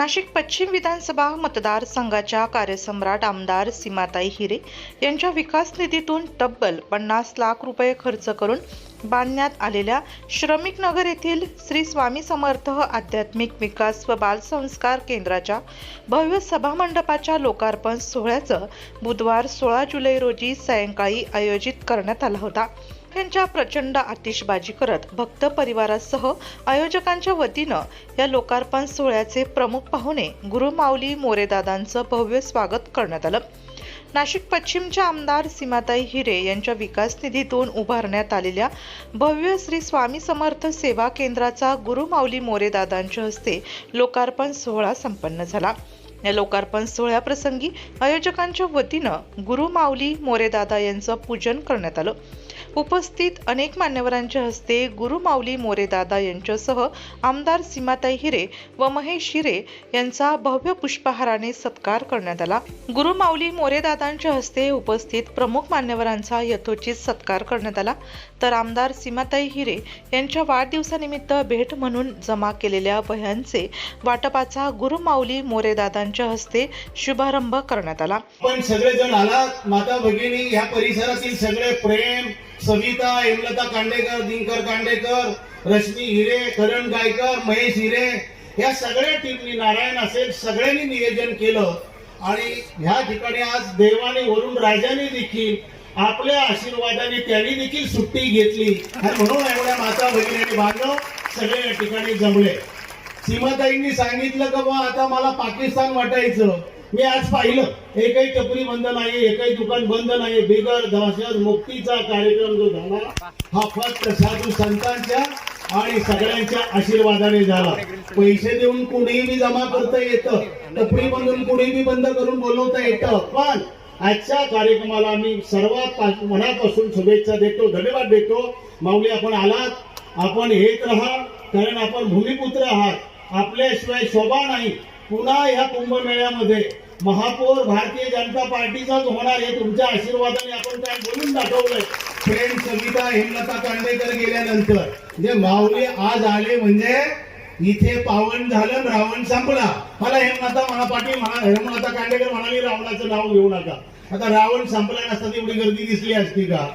नाशिक पश्चिम विधानसभा मतदारसंघाच्या कार्यसम्राट आमदार सीमाताई हिरे यांच्या विकास निधीतून तब्बल पन्नास लाख रुपये खर्च करून बांधण्यात आलेल्या श्रमिक नगर येथील श्री स्वामी समर्थ आध्यात्मिक विकास व बालसंस्कार केंद्राच्या भव्य सभामंडपाच्या लोकार्पण सोहळ्याचं बुधवार सोळा जुलै रोजी सायंकाळी आयोजित करण्यात आला होता. त्यांच्या प्रचंड आतिषबाजी करत भक्त परिवारासह आयोजकांच्या वतीनं या लोकार्पण सोहळ्याचे प्रमुख पाहुणे गुरुमाऊली मोरेदादांचं भव्य स्वागत करण्यात आलं. नाशिक पश्चिमच्या आमदार सीमाताई हिरे यांच्या विकास निधीतून उभारण्यात आलेल्या भव्य श्री स्वामी समर्थ सेवा केंद्राचा गुरुमाऊली मोरेदादांच्या हस्ते लोकार्पण सोहळा संपन्न झाला. या लोकार्पण सोहळ्याप्रसंगी आयोजकांच्या वतीनं गुरुमाऊली मोरेदादा यांचं पूजन करण्यात आलं. उपस्थित अनेक मान्यवरांच्या हस्ते गुरुमाऊली मोरेदादा यांच्यासह आमदार सीमाताई हिरे व महेश हिरे यांचा भव्य पुष्पहाराने सत्कार करण्यात आला. गुरुमाऊली मोरेदादांच्या हस्ते उपस्थित प्रमुख मान्यवरांचा यथोचित सत्कार करण्यात आला. तर आमदार सीमाताई हिरे यांच्या वाढदिवसानिमित्त भेट म्हणून जमा केलेल्या वह्यांचे वाटपाचा गुरुमाऊली मोरेदादांच्या हस्ते शुभारंभ करण्यात आला. पण सगळेजण आला माता भगिनी ह्या परिसरातील सगळे प्रेम सविता हेमलता कांडेकर दिनकर कांडेकर रश्मी हिरे करण गायकर महेश हिरे या सगळ्या टीमनी नारायण असेल सगळ्यांनी नियोजन केलं. आणि ह्या ठिकाणी आज देवाने वरून राजाने देखील आपल्या आशीर्वादाने त्यांनी देखील सुट्टी घेतली. आणि म्हणून एवढ्या माता भगिनी बांधव सगळे या ठिकाणी जमले. सीमाताईंनी सांगितलं का बा आता मला पाकिस्तान वाटायचं. मी आज पाहिलं एकही टपरी बंद नाही एकही दुकान बंद नाही बिगर दहशत मुक्तीचा कार्यक्रम जो झाला हा फक्त साधू संतांच्या आणि सगळ्यांच्या आशीर्वादाने झाला. पैसे देऊन कुणीही मी जमा करता येतं. टपरी बंदून कुणीही बंद करून बोलवता येतं. पण आजच्या कार्यक्रमाला मी सर्वात मनापासून शुभेच्छा देतो धन्यवाद देतो. माऊली आपण आलात. आपण येत राहा कारण आपण भूमिपुत्र आहात. आपल्याशिवाय शोभा नाही. पुन्हा ह्या कुंभमेळ्यामध्ये महापौर भारतीय जनता पार्टीचाच होणार हे तुमच्या आशीर्वादाने आपण काय बोलून दाखवलंय. फ्रेंड सविता हेमलता कांडेकर गेल्यानंतर. जे माऊली आज आले म्हणजे इथे पावन झालं रावण संपला. मला हेमलता म्हणा पाटील म्हणा हेमलता कांडेकर म्हणाली रावणाचं नाव घेऊ नका. आता रावण संपला नसता तेवढी गर्दी दिसली असती का?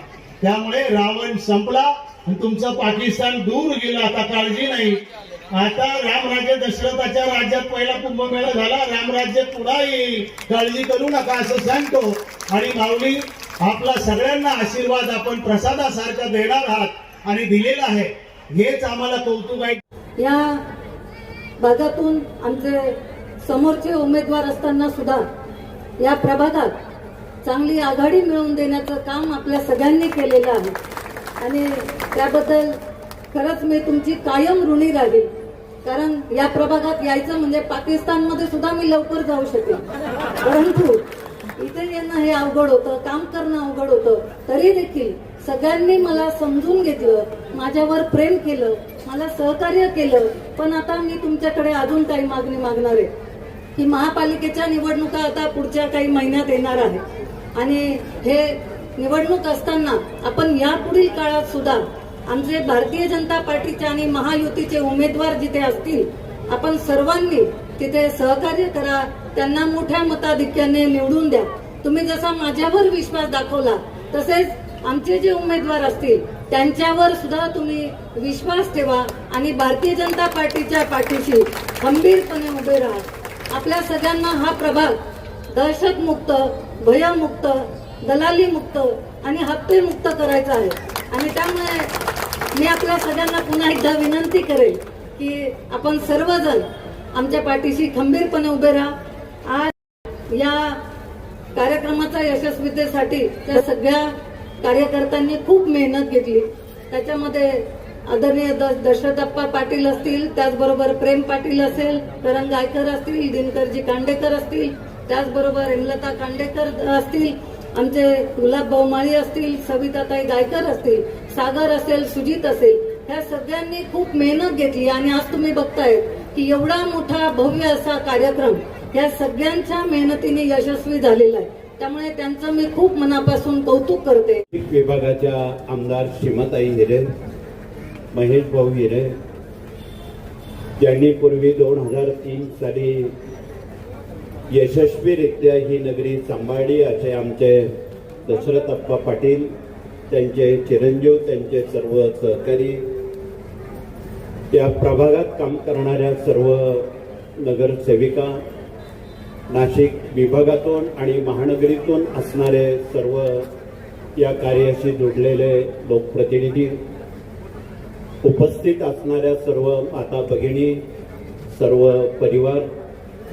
त्यामुळे रावण संपला आणि तुमचं पाकिस्तान दूर गेलं. आता काळजी नाही. आता रामराज्य दशरथाच्या राज्यात पहिला कुंभमेळा झाला. रामराज्य पुढा येईल काळजी करू नका असं सांगतो. आणि माऊली आपला सगळ्यांना आशीर्वाद आपण प्रसादासारखा देणार आहात आणि दिलेला आहे. हेच आम्हाला कौतुक आहे या भागातून आमचे समोरचे उमेदवार असताना सुद्धा या प्रभागात चांगली आघाडी मिळवून देण्याचं काम आपल्या सगळ्यांनी केलेलं आहे. आणि त्याबद्दल खरंच मी तुमची कायम ऋणी राहील. कारण या प्रभागात यायचं म्हणजे पाकिस्तानमध्ये सुद्धा मी लवकर जाऊ शकेन. परंतु इथे येणं हे अवघड होतं काम करणं अवघड होतं. तरी देखील सगळ्यांनी मला समजून घेतलं माझ्यावर प्रेम केलं मला सहकार्य केलं. पण आता मी तुमच्याकडे अजून काही मागणी मागणार आहे. की महापालिकेच्या निवडणुका आता पुढच्या काही महिन्यात येणार आहे आणि हे निवडणूक असताना आपण यापुढील काळात सुद्धा आमचे भारतीय जनता पार्टीचे आणि महायुतीचे उमेदवार जिथे असतील आपण सर्वांनी तिथे सहकार्य करा त्यांना मोठ्या मताधिक्याने निवडून द्या. तुम्ही जसा माझ्यावर विश्वास दाखवला तसेच आमचे जे उमेदवार असतील त्यांच्यावर सुद्धा तुम्ही विश्वास ठेवा आणि भारतीय जनता पार्टीच्या पाठीशी खंबीरपणे उभे राहा. आपल्या सगळ्यांना हा प्रभाग दहशतमुक्त भयमुक्त दलाली मुक्त आणि हप्तेमुक्त करायचा आहे. आणि त्यामुळे मी आपल्या सगळ्यांना पुन्हा एकदा विनंती करेल की आपण सर्वजण आमच्या पाठीशी खंबीरपणे उभे राहा. आज या कार्यक्रमाच्या यशस्वीतेसाठी त्या सगळ्या कार्यकर्त्यांनी खूप मेहनत घेतली. त्याच्यामध्ये आदरणीय दशरथप्पा पाटील असतील त्याचबरोबर प्रेम पाटील असेल करण गायकर असतील दिनकरजी कांडेकर असतील त्याचबरोबर हेमलता कांडेकर असतील आमचे गुलाब माळी असतील सविताताई गायकर असतील सागर असेल सुजित असेल ह्या सगळ्यांनी खूप मेहनत घेतली आणि आज तुम्ही बघताय की एवढा मोठा भव्य असा कार्यक्रम या सगळ्यांच्या मेहनतीने यशस्वी झालेला आहे. त्यामुळे त्यांचं मी खूप मनापासून कौतुक करते. विभागाच्या आमदार श्रीमताई हिरे महेश भाऊ हिरे ज्यांनी पूर्वी दोन हजार तीन साली यशस्वीरित्या ही नगरी सांभाळली असे आमचे दशरथ अप्पा पाटील त्यांचे चिरंजीव त्यांचे सर्व सहकारी त्या प्रभागात काम करणाऱ्या सर्व नगरसेविका नाशिक विभागातून आणि महानगरीतून असणारे सर्व या कार्याशी जोडलेले लोकप्रतिनिधी उपस्थित असणाऱ्या सर्व माता भगिनी सर्व परिवार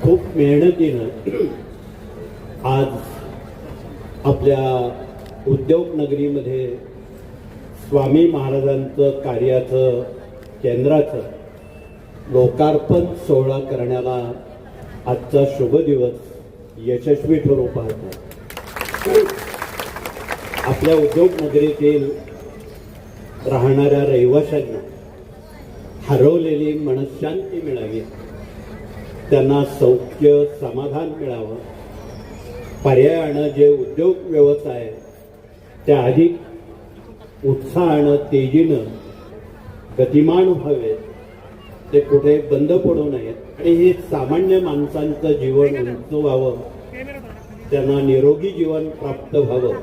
खूप मेहनतीनं आज आपल्या उद्योगनगरीमध्ये स्वामी महाराजांचं कार्याचं केंद्राचं लोकार्पण सोहळा करण्याला आजचा शुभ दिवस यशस्वी ठरू पाहतो. आपल्या उद्योगनगरीतील राहणाऱ्या रहिवाशांना हरवलेली मनशांती मिळावी. त्यांना सौख्य समाधान मिळावं. पर्यायानं जे उद्योग व्यवसाय त्या अधिक उत्साहानं तेजीनं गतिमान व्हावेत. ते कुठे बंद पडू नयेत. आणि हे सामान्य माणसांचं जीवन उंच व्हावं. त्यांना निरोगी जीवन प्राप्त व्हावं.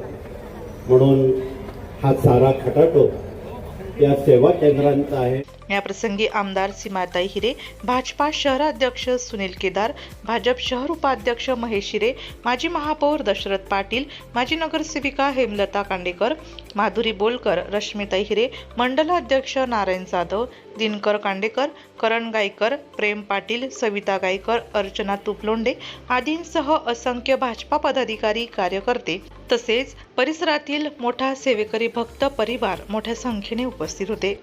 म्हणून हा सारा खटाटो या सेवा केंद्रांचा आहे. याप्रसंगी आमदार सीमाताई हिरे भाजपा शहराध्यक्ष सुनील केदार भाजप शहर उपाध्यक्ष महेश हिरे माजी महापौर दशरथ पाटील माजी नगरसेविका हेमलता कांडेकर माधुरी बोलकर रश्मिताई हिरे मंडलाध्यक्ष नारायण जाधव दिनकर कांडेकर करण गायकर प्रेम पाटील सविता गायकर अर्चना तुपलोंडे आदींसह असंख्य भाजपा पदाधिकारी कार्यकर्ते तसेच परिसरातील मोठा सेवेकरी भक्त परिवार मोठ्या संख्येने उपस्थित होते.